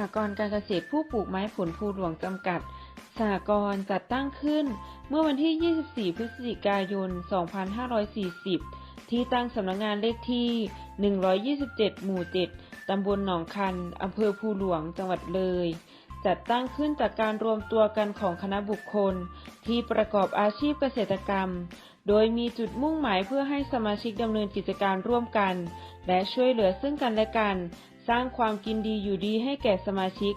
หกรณ์การเกษตรผู้ปลูกไม้ผลภูหลวงจำกัดสหกรณ์จัดตั้งขึ้น เมื่อวันที่ 24 พฤศจิกายน 2540 ที่ตั้งสำนักงานเลขที่ 127 หมู่ 7 ตำบลหนองคัน อำเภอภูหลวง จังหวัดเลย จัดตั้งขึ้นจากการรวมตัวกันของคณะบุคคล ที่ประกอบอาชีพเกษตรกรรม โดยมีจุดมุ่งหมายเพื่อให้สมาชิกดำเนินกิจการร่วมกัน และช่วยเหลือซึ่งกันและกัน สร้างความกินดีอยู่ดีให้แก่สมาชิก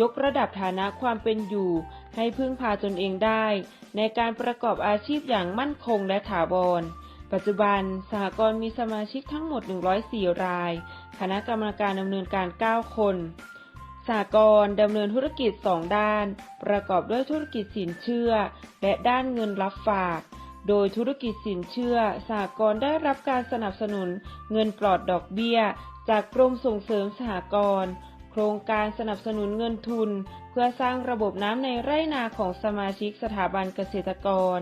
ยกระดับฐานะความเป็นอยู่ ให้พึ่งพาตนเองได้ ในการประกอบอาชีพอย่างมั่นคงและถาวรปัจจุบันสหกรณ์มีสมาชิกทั้งหมด 104 ราย คณะกรรมการดำเนินการ 9 คน สหกรณ์ดำเนินธุรกิจ2ด้าน ประกอบด้วยธุรกิจสินเชื่อ และด้านเงินรับฝาก โดยธุรกิจสินเชื่อสหกรณ์ได้รับการสนับสนุนเงินปลอดดอกเบี้ย จากกรมส่งเสริมสหกรณ์โครงการสนับสนุนเงินทุน เพื่อสร้างระบบน้ำในไร่นาของสมาชิกสถาบันเกษตรกร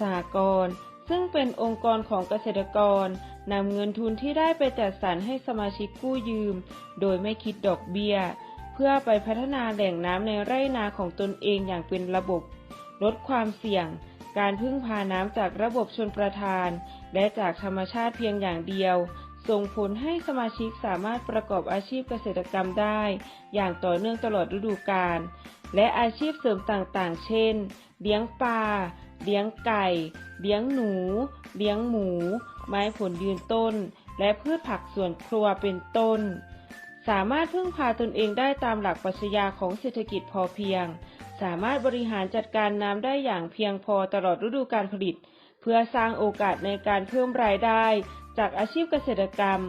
สหกรณ์ซึ่งเป็นองค์กรของเกษตรกรนำเงินทุนที่ได้ไปจัดสรรให้สมาชิกกู้ยืม โดยไม่คิดดอกเบี้ย พื่อไปพัฒนาแหล่งน้ำในไร่นาของตนเองอย่างเป็นระบบ ลดความเสี่ยง การพึ่งพาน้ำจากระบบชนประทาน และจากธรรมชาติเพียงอย่างเดียว ส่งผลให้สมาชิกสามารถประกอบอาชีพเกษตรกรรมได้ อย่างต่อเนื่องตลอดฤดูกาลและอาชีพเสริมต่างๆ เช่น เลี้ยงปลา เลี้ยงไก่ เลี้ยงหนู เลี้ยงหมู ไม้ผลยืนต้น และพืชผักสวนครัวเป็นต้น สามารถพึ่งพาตนเองได้ตามหลักปรัชญาของเศรษฐกิจพอเพียง สามารถบริหารจัดการน้ำได้อย่างเพียงพอตลอดฤดูการผลิต เพื่อสร้างโอกาสในการเพิ่มรายได้ จากอาชีพเกษตรกรรม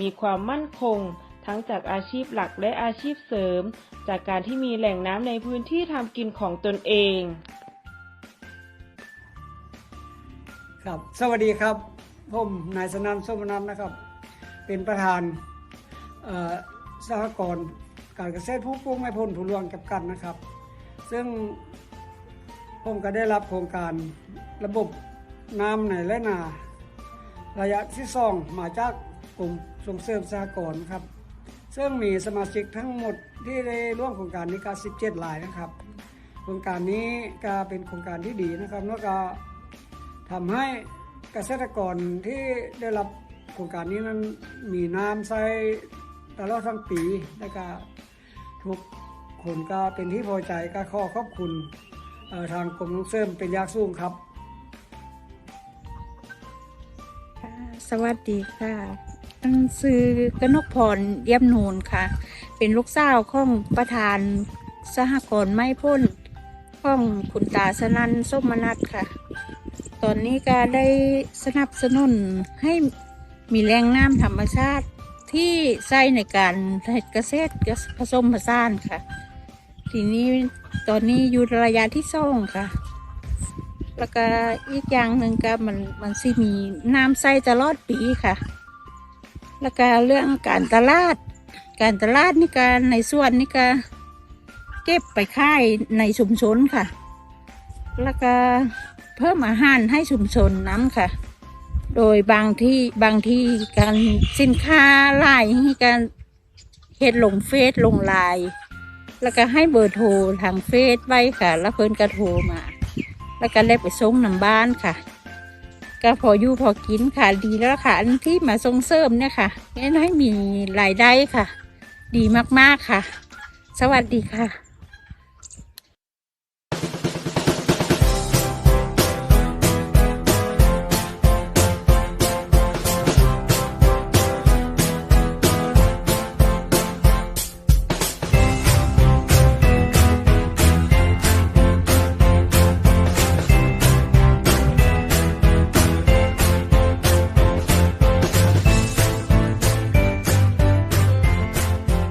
มีความมั่นคง ทั้งจากอาชีพหลักและอาชีพเสริม จากการที่มีแหล่งน้ำในพื้นที่ทำกินของตนเองครับสวัสดีครับ ผมนายสนันส้มนันนะครับ เป็นประธานเอ่อ สหกรณ์การเกษตรผู้ปลูกไม้ผลผู้รวงกับกันนะครับ ซึ่งผมก็ได้รับโครงการระบบน้ำในและนา ระยะที่สองมาจากกลุ่มส่งเสริมสหกรณ์ครับ ซึ่งมีสมาชิกทั้งหมดที่ได้ร่วมโครงการนี้ก็17รายนะครับ โครงการนี้ก็เป็นโครงการที่ดีนะครับแล้วก็ทำให้เกษตรกรที่ได้รับโครงการนี้นั้นมีน้ำใช้ ตลอดทั้งปีและก็ทุกคนก็เป็นที่พอใจก็ขอขอบคุณทางกรมส่งเสริมเป็นยากสูงครับ สวัสดีค่ะอันซื้อกนกพรเยี่ยมนูนค่ะ เป็นลูกสาวของประธานสหกรณ์ไม้พ่นของคุณตาสนันส้มมนัทค่ะ ตอนนี้ก็ได้สนับสนุนให้มีแรงน้ำธรรมชาติ ที่ใช้ในการเกษตรผสมผสานค่ะ ทีนี้ตอนนี้อยู่ระยะที่สองค่ะ แล้วก็อีกอย่างหนึ่งก็มันมันสิมีน้ำใส่ตลอดปีค่ะ แล้วก็เรื่องการตลาด การตลาดนี่ก็ในส่วนนี่ก็เก็บไปขายในชุมชนค่ะ แล้วก็เพิ่มอาหารให้ชุมชนน้ำค่ะ โดยบางที่บางที่การสินค้าไล่ให้การเฮ็ดลงเฟซลงไลน์แล้วก็ให้เบอร์โทรทางเฟซไว้ค่ะ แล้วเพิ่นก็โทรมา แล้วก็ได้ไปส่งนำบ้านค่ะ ก็พออยู่พอกินค่ะดีแล้วค่ะ อันที่มาส่งเสริมเนี่ยค่ะให้มีรายได้ค่ะ ดีมากๆค่ะ สวัสดีค่ะ